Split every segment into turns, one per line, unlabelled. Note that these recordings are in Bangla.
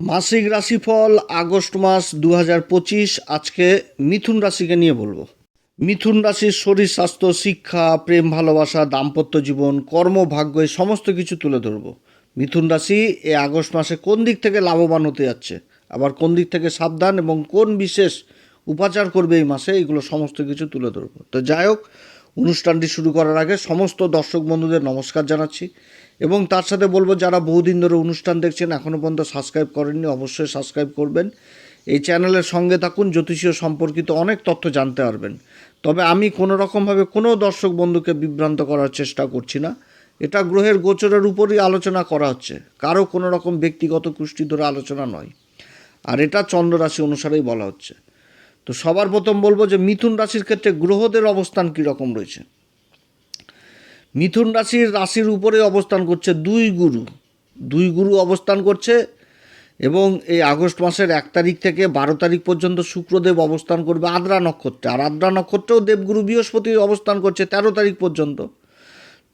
মাসিক রাশিফল আগস্ট মাস দু হাজার পঁচিশ, আজকে মিথুন রাশিকে নিয়ে বলব। মিথুন রাশির শরীর, স্বাস্থ্য, শিক্ষা, প্রেম, ভালোবাসা, দাম্পত্য জীবন, কর্ম, ভাগ্য, এই সমস্ত কিছু তুলে ধরবো। মিথুন রাশি এ আগস্ট মাসে কোন দিক থেকে লাভবান হতে যাচ্ছে, আবার কোন দিক থেকে সাবধান এবং কোন বিশেষ উপাচার করবে এই মাসে এগুলো সমস্ত কিছু তুলে ধরবো। তো যাই হোক অনুষ্ঠানটি শুরু করার আগে সমস্ত দর্শক বন্ধুদের নমস্কার জানাচ্ছি। এবং তার সাথে বলব, যারা বহুদিন ধরে অনুষ্ঠান দেখছেন এখনও পর্যন্ত সাবস্ক্রাইব করেননি, অবশ্যই সাবস্ক্রাইব করবেন। এই চ্যানেলের সঙ্গে থাকুন, জ্যোতিষীয় সম্পর্কিত অনেক তথ্য জানতে পারবেন। তবে আমি কোনো রকমভাবে কোনো দর্শক বন্ধুকে বিভ্রান্ত করার চেষ্টা করছি না। এটা গ্রহের গোচরের উপরই আলোচনা করা হচ্ছে। কারও কোনো রকম ব্যক্তিগত কুষ্টি ধরে আলোচনা নয়। আর এটা চন্দ্র রাশি অনুসারেই বলা হচ্ছে। তো সবার প্রথম বলব যে মিথুন রাশির ক্ষেত্রে গ্রহদের অবস্থান কীরকম রয়েছে? মিথুন রাশির রাশির উপরে অবস্থান করছে দুই গুরু। দুই গুরু অবস্থান করছে এবং এই আগস্ট মাসের এক তারিখ থেকে বারো তারিখ পর্যন্ত শুক্রদেব অবস্থান করবে আদ্রা নক্ষত্রে। আর আদ্রা নক্ষত্রেও দেবগুরু বৃহস্পতি অবস্থান করছে তেরো তারিখ পর্যন্ত।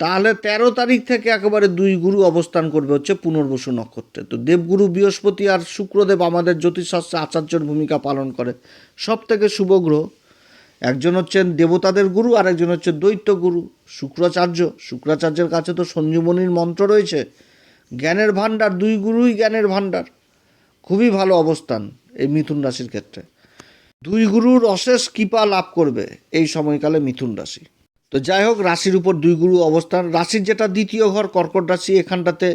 তাহলে তেরো তারিখ থেকে একেবারে দুই গুরু অবস্থান করবে হচ্ছে পুনর্বসু নক্ষত্রে। তো দেবগুরু বৃহস্পতি আর শুক্রদেব আমাদের জ্যোতিষশাস্ত্রে আচার্যর ভূমিকা পালন করে। সব থেকে শুভ গ্রহ, একজন হচ্ছেন দেবতাদের গুরু আর একজন হচ্ছে দৈত্য গুরু, শুক্রাচার্য। শুক্রাচার্যের কাছে তো সঞ্জীবনীর মন্ত্র রয়েছে, জ্ঞানের ভাণ্ডার, দুই গুরুই জ্ঞানের ভাণ্ডার। খুবই ভালো অবস্থান এই মিথুন রাশির ক্ষেত্রে। দুই গুরুর অশেষ কৃপা লাভ করবে এই সময়কালে মিথুন রাশি। তো যাই হোক, রাশির উপর দুই গুরু অবস্থান। রাশির যেটা দ্বিতীয় ঘর, কর্কট রাশি, এখানটাতে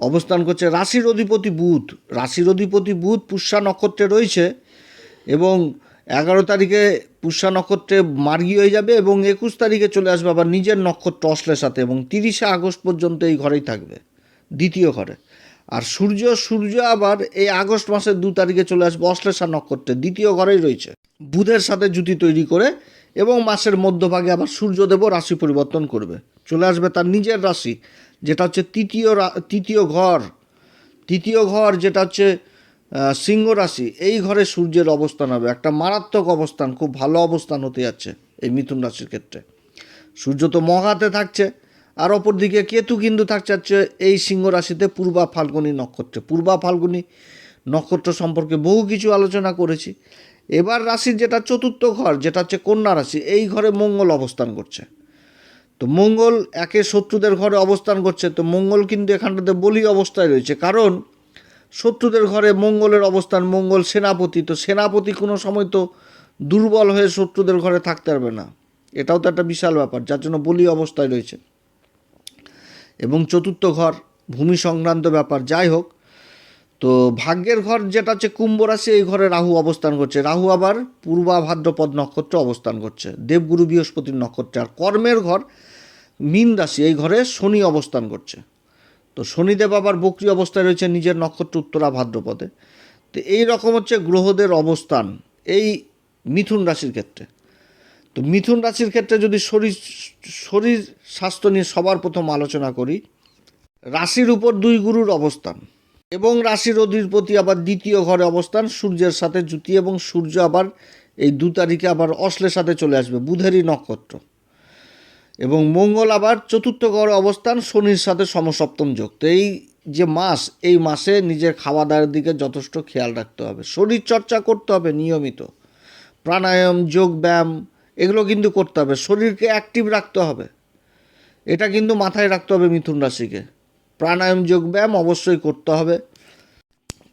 অবস্থান করছে। রাশির অধিপতি বুধ। রাশির অধিপতি বুধ পুষ্যা নক্ষত্রে রয়েছে এবং এগারো তারিখে পুষ্যা নক্ষত্রে মার্গী হয়ে যাবে এবং একুশ তারিখে চলে আসবে আবার নিজের নক্ষত্র অশ্লের সাথে এবং তিরিশে আগস্ট পর্যন্ত এই ঘরেই থাকবে, দ্বিতীয় ঘরে। আর সূর্য সূর্য আবার এই আগস্ট মাসের দু তারিখে চলে আসবে অশ্লেষা নক্ষত্রে, দ্বিতীয় ঘরেই রয়েছে। বুধের সাথে জুতি তৈরি করে এবং মাসের মধ্যভাগে আবার সূর্যদেবও রাশি পরিবর্তন করবে। চলে আসবে তার নিজের রাশি, যেটা হচ্ছে তৃতীয় তৃতীয় ঘর। তৃতীয় ঘর যেটা হচ্ছে সিংহ রাশি, এই ঘরে সূর্যের অবস্থান হবে। একটা মারাত্মক অবস্থান, খুব ভালো অবস্থান হতে যাচ্ছে এই মিথুন রাশির ক্ষেত্রে। সূর্য তো মহাতে থাকছে, আর অপরদিকে কেতু কিন্তু থাকছে হচ্ছে এই সিংহ রাশিতে পূর্বা ফাল্গুনী নক্ষত্রে। পূর্বা ফাল্গুনী নক্ষত্র সম্পর্কে বহু কিছু আলোচনা করেছি। এবার রাশির যেটা চতুর্থ ঘর, যেটা হচ্ছে কন্যা রাশি, এই ঘরে মঙ্গল অবস্থান করছে। তো মঙ্গল একে শত্রুদের ঘরে অবস্থান করছে, তো মঙ্গল কিন্তু এখানটাতে বলি অবস্থায় রয়েছে। কারণ শত্রুদের ঘরে মঙ্গলের অবস্থান, মঙ্গল সেনাপতি, তো সেনাপতি কোনো সময় তো দুর্বল হয়ে শত্রুদের ঘরে থাকতে পারবে না। এটাও তো একটা বিশাল ব্যাপার, যার জন্য বলি অবস্থায় রয়েছে। এবং চতুর্থ ঘর, ভূমি সংক্রান্ত ব্যাপার, যাই হোক তো ভাগ্যের ঘর যেটা হচ্ছে কুম্ভ রাশি, এই ঘরে রাহু অবস্থান করছে। রাহু আবার পূর্বা ভাদ্রপদ নক্ষত্রে অবস্থান করছে। দেবগুরু বৃহস্পতির নক্ষত্রে। আর কর্মের ঘর মীন রাশি, এই ঘরে শনি অবস্থান করছে। তো শনিদেব আবার বক্রি অবস্থায় রয়েছে নিজের নক্ষত্র উত্তরা ভাদ্রপদে। তো এই রকম হচ্ছে গ্রহদের অবস্থান এই মিথুন রাশির ক্ষেত্রে। তো মিথুন রাশির ক্ষেত্রে যদি শরীর শরীর স্বাস্থ্য নিয়ে সবার প্রথম আলোচনা করি, রাশির উপর দুই গুরুর অবস্থান। এবং রাশির অধিপতি আবার দ্বিতীয় ঘরে অবস্থান, সূর্যের সাথে জুতি এবং সূর্য আবার এই দু তারিখে আবার অশ্লের সাথে চলে আসবে, বুধেরই নক্ষত্র। এবং মঙ্গল আবার চতুর্থ ঘরে অবস্থান, শনির সাথে সমসপ্তম যোগ। তো এই যে মাস, এই মাসে নিজের খাওয়া দাওয়ার দিকে যথেষ্ট খেয়াল রাখতে হবে। শরীর চর্চা করতে হবে নিয়মিত। প্রাণায়াম, যোগ ব্যায়াম, এগুলো কিন্তু করতে হবে। শরীরকে অ্যাক্টিভ রাখতে হবে। এটা কিন্তু মাথায় রাখতে হবে মিথুন রাশিকে। প্রাণায়াম যোগ ব্যায়াম অবশ্যই করতে হবে।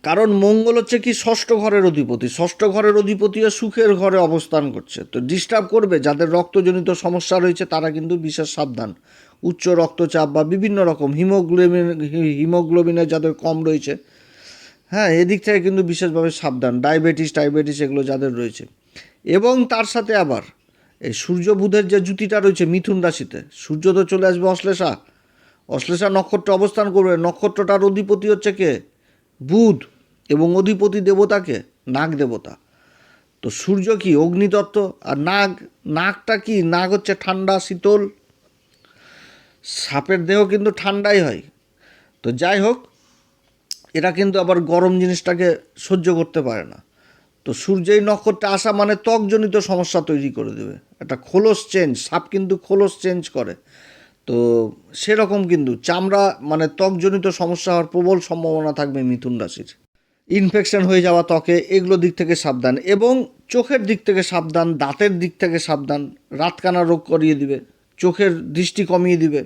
কারণ মঙ্গল হচ্ছে কি, ষষ্ঠ ঘরের অধিপতি। ষষ্ঠ ঘরের অধিপতিও সুখের ঘরে অবস্থান করছে। তো ডিস্টার্ব করবে, যাদের রক্তজনিত সমস্যা রয়েছে, তারা কিন্তু বিশেষ সাবধান। উচ্চ রক্তচাপ বা বিভিন্ন রকম হিমোগ্লোবিন, হিমোগ্লোবিনের যাদের কম রয়েছে হ্যাঁ এদিক থেকে কিন্তু বিশেষভাবে সাবধান। ডায়াবেটিস টাইবেটিস এগুলো যাদের রয়েছে। এবং তার সাথে আবার এই সূর্য বুধের যে জুতিটা রয়েছে মিথুন রাশিতে, সূর্য তো চলে আসবে অশ্লেষা। অশ্লেষা নক্ষত্র অবস্থান করবে। নক্ষত্রটার অধিপতি হচ্ছে কে? বুধ এবং অধিপতি দেবতাকে নাগ দেবতা। তো সূর্য কি? অগ্নিতত্ত্ব। আর নাগ, নাগটা কি? নাগ হচ্ছে ঠান্ডা, শীতল। সাপের দেহ কিন্তু ঠান্ডাই হয়। তো যাই হোক, এরা কিন্তু আবার গরম জিনিসটাকে সহ্য করতে পারে না। তো সূর্যের নক্ষত্রে আসা মানে ত্বকজনিত সমস্যা তৈরি করে দেবে। একটা খোলস চেঞ্জ সাপ কিন্তু খোলস চেঞ্জ করে। তো সেরকম কিন্তু চামড়া মানে ত্বকজনিত সমস্যা হওয়ার প্রবল সম্ভাবনা থাকবে মিথুন রাশির। ইনফেকশন হয়ে যাওয়া ত্বকে এগুলো দিক থেকে সাবধান এবং চোখের দিক থেকে সাবধান, দাঁতের দিক থেকে সাবধান, রাতকানা রোগ করিয়ে দিবে, চোখের দৃষ্টি কমিয়ে দিবে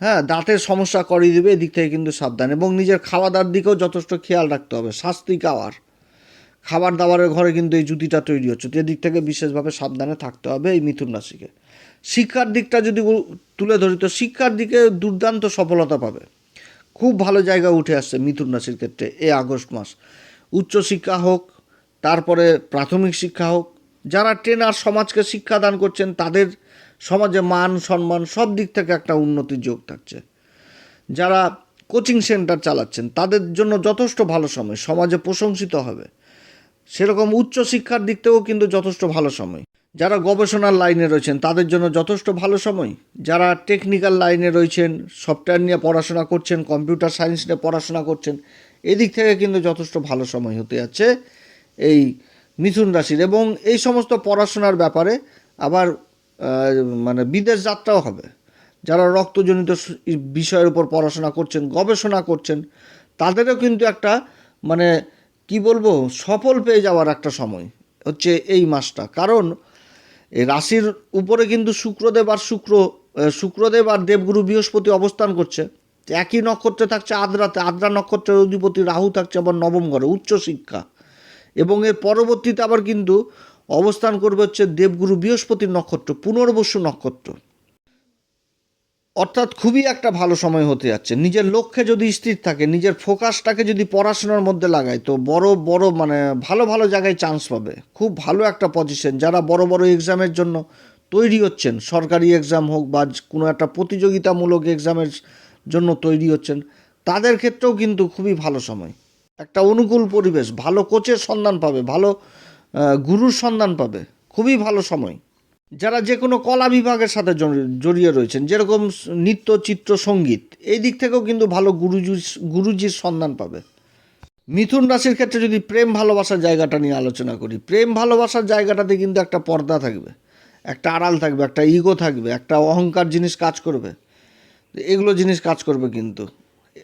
হ্যাঁ দাঁতের সমস্যা করিয়ে দিবে, এদিক থেকে কিন্তু সাবধান এবং নিজের খাওয়া দাওয়ার দিকেও যথেষ্ট খেয়াল রাখতে হবে শাস্তি খাওয়ার খাবার দাবারের ঘরে কিন্তু এই জুতিটা তৈরি হচ্ছে। তো এদিক থেকে বিশেষভাবে সাবধানে থাকতে হবে এই মিথুন রাশিকে। শিক্ষার দিকটা যদি তুলে ধরি, তো শিক্ষার দিকে দুর্দান্ত সফলতা পাবে। খুব ভালো জায়গা উঠে আসছে মিথুন রাশির ক্ষেত্রে এই আগস্ট মাস। উচ্চশিক্ষা হোক, তারপরে প্রাথমিক শিক্ষা হোক, যারা ট্রেনার সমাজকে শিক্ষাদান করছেন, তাদের সমাজে মান, সম্মান সব দিক থেকে একটা উন্নতির যোগ থাকছে। যারা কোচিং সেন্টার চালাচ্ছেন, তাদের জন্য যথেষ্ট ভালো সময়, সমাজে প্রশংসিত হবে। সেরকম উচ্চ শিক্ষার দিক থেকেও কিন্তু যথেষ্ট ভালো সময়। যারা গবেষণার লাইনে রয়েছেন, তাদের জন্য যথেষ্ট ভালো সময়। যারা টেকনিক্যাল লাইনে রয়েছেন সফটওয়্যার নিয়ে পড়াশোনা করছেন কম্পিউটার সায়েন্স নিয়ে পড়াশোনা করছেন, এদিক থেকে কিন্তু যথেষ্ট ভালো সময় হতে যাচ্ছে এই মিথুন রাশির। এবং এই সমস্ত পড়াশোনার ব্যাপারে আবার মানে বিদেশ যাত্রাও হবে। যারা রক্তজনিত বিষয়ের উপর পড়াশোনা করছেন, গবেষণা করছেন, তাদেরও কিন্তু একটা মানে কি বলব, সফল পেয়ে যাওয়ার একটা সময় হচ্ছে এই মাসটা। কারণ রাশির উপরে কিন্তু শুক্রদেব আর শুক্র শুক্রদেব আর দেবগুরু বৃহস্পতি অবস্থান করছে। একই নক্ষত্রে থাকছে আদ্রাতে, আদ্রা নক্ষত্রের অধিপতি রাহু থাকছে আবার নবম ঘরে উচ্চশিক্ষা এবং এর পরবর্তীতে আবার কিন্তু অবস্থান করবে হচ্ছে দেবগুরু বৃহস্পতির নক্ষত্র, পুনর্বসু নক্ষত্র। অর্থাৎ খুবই একটা ভালো সময় হতে যাচ্ছে। নিজের লক্ষ্যে যদি স্থির থাকে, নিজের ফোকাসটাকে যদি পড়াশোনার মধ্যে লাগায়, তো বড় বড় মানে ভালো ভালো জায়গায় চান্স পাবে। খুব ভালো একটা পজিশন যারা বড় বড় এক্সামের জন্য তৈরি হচ্ছেন, সরকারি এক্সাম হোক বা কোনো একটা প্রতিযোগিতামূলক এক্সামের জন্য তৈরি হচ্ছেন, তাদের ক্ষেত্রেও কিন্তু খুবই ভালো সময়। একটা অনুকূল পরিবেশ, ভালো কোচের সন্ধান পাবে, ভালো গুরুর সন্ধান পাবে। খুবই ভালো সময়। যারা যে কোনো কলা বিভাগের সাথে জড়ি- জড়িয়ে রয়েছেন, যেরকম নৃত্য, চিত্র, সংগীত, এই দিক থেকেও কিন্তু ভালো গুরুজির গুরুজির সন্ধান পাবে। মিথুন রাশির ক্ষেত্রে যদি প্রেম ভালোবাসার জায়গাটা নিয়ে আলোচনা করি, প্রেম ভালোবাসার জায়গাটাতে কিন্তু একটা পর্দা থাকবে, একটা আড়াল থাকবে, একটা ইগো থাকবে, একটা অহংকার জিনিস কাজ করবে। এগুলো জিনিস কাজ করবে কিন্তু।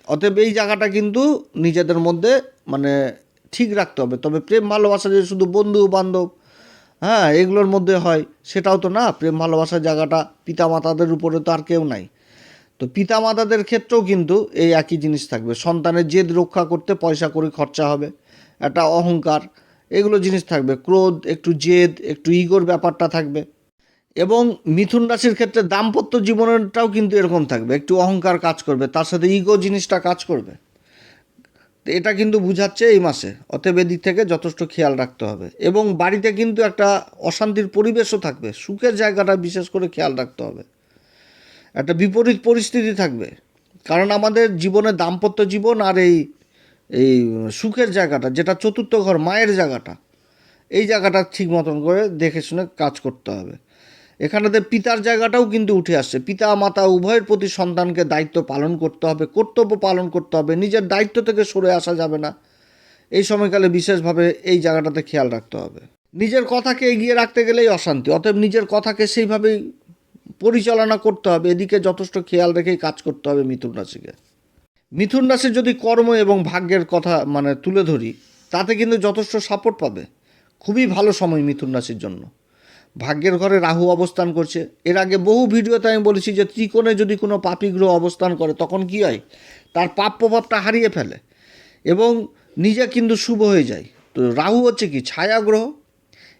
অতএব এই জায়গাটা কিন্তু নিজেদের মধ্যে মানে ঠিক রাখতে হবে। তবে প্রেম ভালোবাসা যে শুধু বন্ধু বান্ধব হ্যাঁ এগুলোর মধ্যে হয়। সেটাও তো না, প্রেম ভালোবাসার জায়গাটা পিতামাতাদের উপরে তো আর কেউ নাই। তো পিতামাতাদের ক্ষেত্রেও কিন্তু এই একই জিনিস থাকবে। সন্তানের জেদ রক্ষা করতে পয়সা করে খরচা হবে, একটা অহংকার, এগুলো জিনিস থাকবে। ক্রোধ, একটু জেদ, একটু ইগোর ব্যাপারটা থাকবে। এবং মিথুন রাশির ক্ষেত্রে দাম্পত্য জীবনটাও কিন্তু এরকম থাকবে। একটু অহংকার কাজ করবে, তার সাথে ইগো জিনিসটা কাজ করবে। এটা কিন্তু বুঝাচ্ছে এই মাসে। অতএব এদিক থেকে যথেষ্ট খেয়াল রাখতে হবে। এবং বাড়িতে কিন্তু একটা অশান্তির পরিবেশও থাকবে। সুখের জায়গাটা বিশেষ করে খেয়াল রাখতে হবে। একটা বিপরীত পরিস্থিতি থাকবে। কারণ আমাদের জীবনে দাম্পত্য জীবন আর এই এই সুখের জায়গাটা, যেটা চতুর্থ ঘর, মায়ের জায়গাটা, এই জায়গাটা ঠিক মতন করে দেখে শুনে কাজ করতে হবে। এখানেতে পিতার জায়গাটাও কিন্তু উঠে আসছে। পিতা, মাতা উভয়ের প্রতি সন্তানকে দায়িত্ব পালন করতে হবে, কর্তব্য পালন করতে হবে, নিজের দায়িত্ব থেকে সরে আসা যাবে না। এই সময়কালে বিশেষভাবে এই জায়গাটাতে খেয়াল রাখতে হবে। নিজের কথাকে এগিয়ে রাখতে গেলেই অশান্তি, অতএব নিজের কথাকে সেইভাবেই পরিচালনা করতে হবে, এদিকে যথেষ্ট খেয়াল রেখেই কাজ করতে হবে মিথুন রাশিকে। মিথুন রাশির যদি কর্ম এবং ভাগ্যের কথা মানে তুলে ধরি, তাতে কিন্তু যথেষ্ট সাপোর্ট পাবে। খুবই ভালো সময় মিথুন রাশির জন্য। ভাগ্যের ঘরে রাহু অবস্থান করছে। এর আগে বহু ভিডিওতে আমি বলেছি যে ত্রিকোণে যদি কোনো পাপী গ্রহ অবস্থান করে, তখন কি হয়? তার পাপ প্রভাবটা হারিয়ে ফেলে এবং নিজে কিন্তু শুভ হয়ে যায়। তো রাহু হচ্ছে কি? ছায়া গ্রহ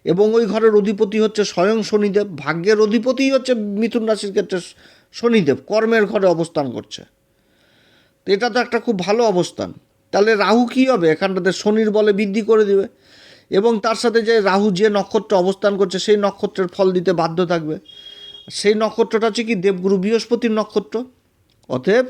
এবং ওই ঘরের অধিপতি হচ্ছে স্বয়ং শনিদেব। ভাগ্যের অধিপতিই হচ্ছে মিথুন রাশির ক্ষেত্রে শনিদেব। কর্মের ঘরে অবস্থান করছে। তো এটা তো একটা খুব ভালো অবস্থান। তাহলে রাহু কী হবে? এখানটাতে শনির বলে বৃদ্ধি করে দিবে। এবং তার সাথে যে রাহু যে নক্ষত্র অবস্থান করছে, সেই নক্ষত্রের ফল দিতে বাধ্য থাকবে। সেই নক্ষত্রটা হচ্ছে কি, দেবগুরু বৃহস্পতির নক্ষত্র। অতএব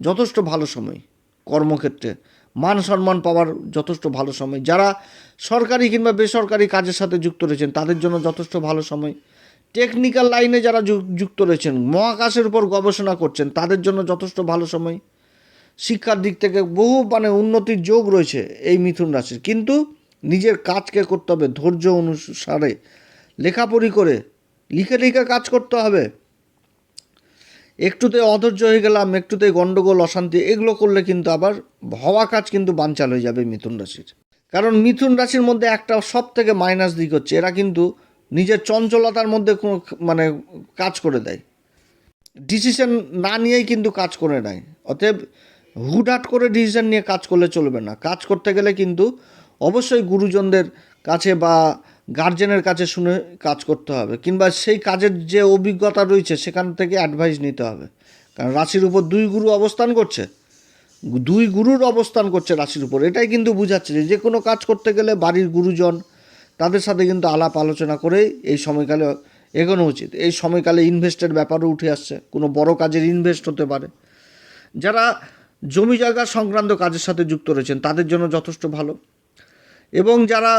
যথেষ্ট ভালো সময় কর্মক্ষেত্রে। মান সম্মান পাওয়ার যথেষ্ট ভালো সময়। যারা সরকারি কিংবা বেসরকারি কাজের সাথে যুক্ত রয়েছেন, তাদের জন্য যথেষ্ট ভালো সময়। টেকনিক্যাল লাইনে যারা যুক্ত রয়েছেন, মহাকাশের উপর গবেষণা করছেন, তাদের জন্য যথেষ্ট ভালো সময়। শিক্ষার দিক থেকে বহু মানে উন্নতির যোগ রয়েছে এই মিথুন রাশির। কিন্তু নিজের কাজকে করতে হবে, ধৈর্য অনুসারে। লেখাপড়ি করে, লিখে লিখে কাজ করতে হবে। একটুতে অধৈর্য হয়ে গেলাম একটুতে গণ্ডগোল অশান্তি, এগুলো করলে কিন্তু আবার হওয়া কাজ কিন্তু বানচাল হয়ে যাবে মিথুন রাশির। কারণ মিথুন রাশির মধ্যে একটা সব থেকে মাইনাস দিক হচ্ছে, এরা কিন্তু নিজের চঞ্চলতার মধ্যে কোনো মানে কাজ করে দেয়। ডিসিশন না নিয়েই কিন্তু কাজ করে নেয়। অতএব হুটহাট করে ডিসিশন নিয়ে কাজ করলে চলবে না। কাজ করতে গেলে কিন্তু অবশ্যই গুরুজনদের কাছে বা গার্জেনের কাছে শুনে কাজ করতে হবে, কিংবা সেই কাজের যে অভিজ্ঞতা রয়েছে সেখান থেকে অ্যাডভাইস নিতে হবে। কারণ রাশির উপর দুই গুরু অবস্থান করছে, দুই গুরুর অবস্থান করছে রাশির উপর, এটাই কিন্তু বোঝাচ্ছে যে যে কোনো কাজ করতে গেলে বাড়ির গুরুজন তাদের সাথে কিন্তু আলাপ আলোচনা করেই এই সময়কালে এগোনো উচিত। এই সময়কালে ইনভেস্টের ব্যাপারও উঠে আসছে, কোনো বড় কাজের ইনভেস্ট হতে পারে। যারা জমি জায়গা সংক্রান্ত কাজের সাথে যুক্ত রয়েছেন, তাদের জন্য যথেষ্ট ভালো। এবং যারা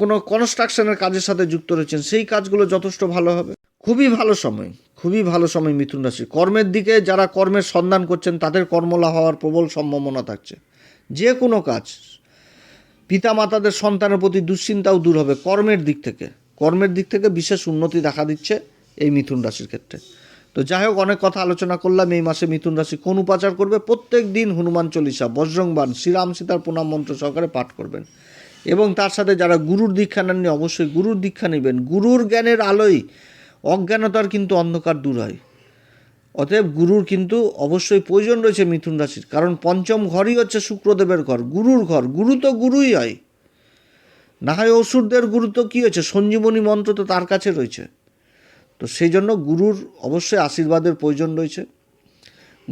কোনো কনস্ট্রাকশনের কাজের সাথে যুক্ত রয়েছেন, সেই কাজগুলো যথেষ্ট ভালো হবে। খুবই ভালো সময়, খুবই ভালো সময় মিথুন রাশি কর্মের দিকে যারা কর্মের সন্ধান করছেন, তাদের কর্মলা হওয়ার প্রবল সম্ভাবনা থাকছে। যে কোনো কাজ পিতা মাতাদের সন্তানের প্রতি দুশ্চিন্তাও দূর হবে কর্মের দিক থেকে। কর্মের দিক থেকে বিশেষ উন্নতি দেখা দিচ্ছে এই মিথুন রাশির ক্ষেত্রে। তো যাই হোক, অনেক কথা আলোচনা করলাম। এই মাসে মিথুন রাশি কোন উপাচার করবে? প্রত্যেক দিন হনুমান চল্লিশা বজ্রংবান শ্রীরাম সীতার প্রণাম মন্ত্র সহকারে পাঠ করবেন। এবং তার সাথে যারা গুরুর দীক্ষা নেননি, অবশ্যই গুরুর দীক্ষা নেবেন। গুরুর জ্ঞানের আলোয় অজ্ঞানতার কিন্তু অন্ধকার দূর হয়। অতএব গুরুর কিন্তু অবশ্যই প্রয়োজন রয়েছে মিথুন রাশির। কারণ পঞ্চম ঘরই হচ্ছে শুক্রদেবের ঘর, গুরুর ঘর। গুরু তো গুরুই হয়। না হয় অসুরদের গুরু তো কী হয়েছে সঞ্জীবনী মন্ত্র তো তার কাছে রয়েছে। তো সেই জন্য গুরুর অবশ্যই আশীর্বাদের প্রয়োজন রয়েছে।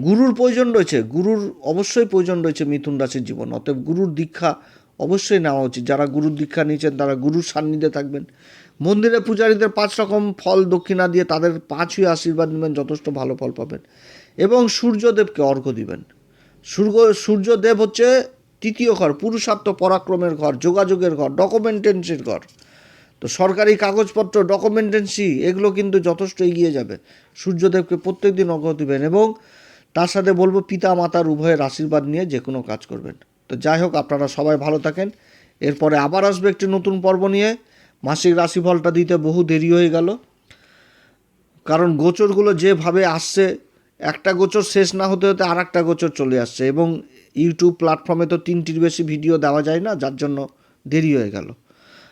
গুরুর প্রয়োজন রয়েছে, গুরুর অবশ্যই প্রয়োজন রয়েছে মিথুন রাশির জীবন। অতএব গুরুর দীক্ষা অবশ্যই নেওয়া উচিত। যারা গুরুর দীক্ষা নিয়েছেন, তারা গুরুর সান্নিধ্যে থাকবেন। মন্দিরে পূজারীদের পাঁচ রকম ফল দক্ষিণা দিয়ে তাদের পাঁচই আশীর্বাদ নেবেন, যথেষ্ট ভালো ফল পাবেন। এবং সূর্যদেবকে অর্ঘ্য দিবেন। সূর্য, সূর্যদেব হচ্ছে তৃতীয় ঘর, পুরুষার্থ পরাক্রমের ঘর, যোগাযোগের ঘর ডকুমেন্টেন্সির ঘর। তো সরকারি কাগজপত্র ডকুমেন্টেন্সি এগুলো কিন্তু যথেষ্ট এগিয়ে যাবে। সূর্যদেবকে প্রত্যেক দিন অর্ঘ্য দিবেন এবং তার সাথে বলব পিতা মাতার উভয়ের আশীর্বাদ নিয়ে যে কোনো কাজ করবেন। তো যাই হোক, আপনারা সবাই ভালো থাকেন। এরপরে আবার আসবে একটি নতুন পর্ব নিয়ে। মাসিক রাশিফলটা দিতে বহু দেরি হয়ে গেল। কারণ গোচরগুলো যেভাবে আসছে, একটা গোচর শেষ না হতে হতে আর একটা গোচর চলে আসছে এবং ইউটিউব প্ল্যাটফর্মে তো তিনটির বেশি ভিডিও দেওয়া যায় না, যার জন্য দেরি হয়ে গেল।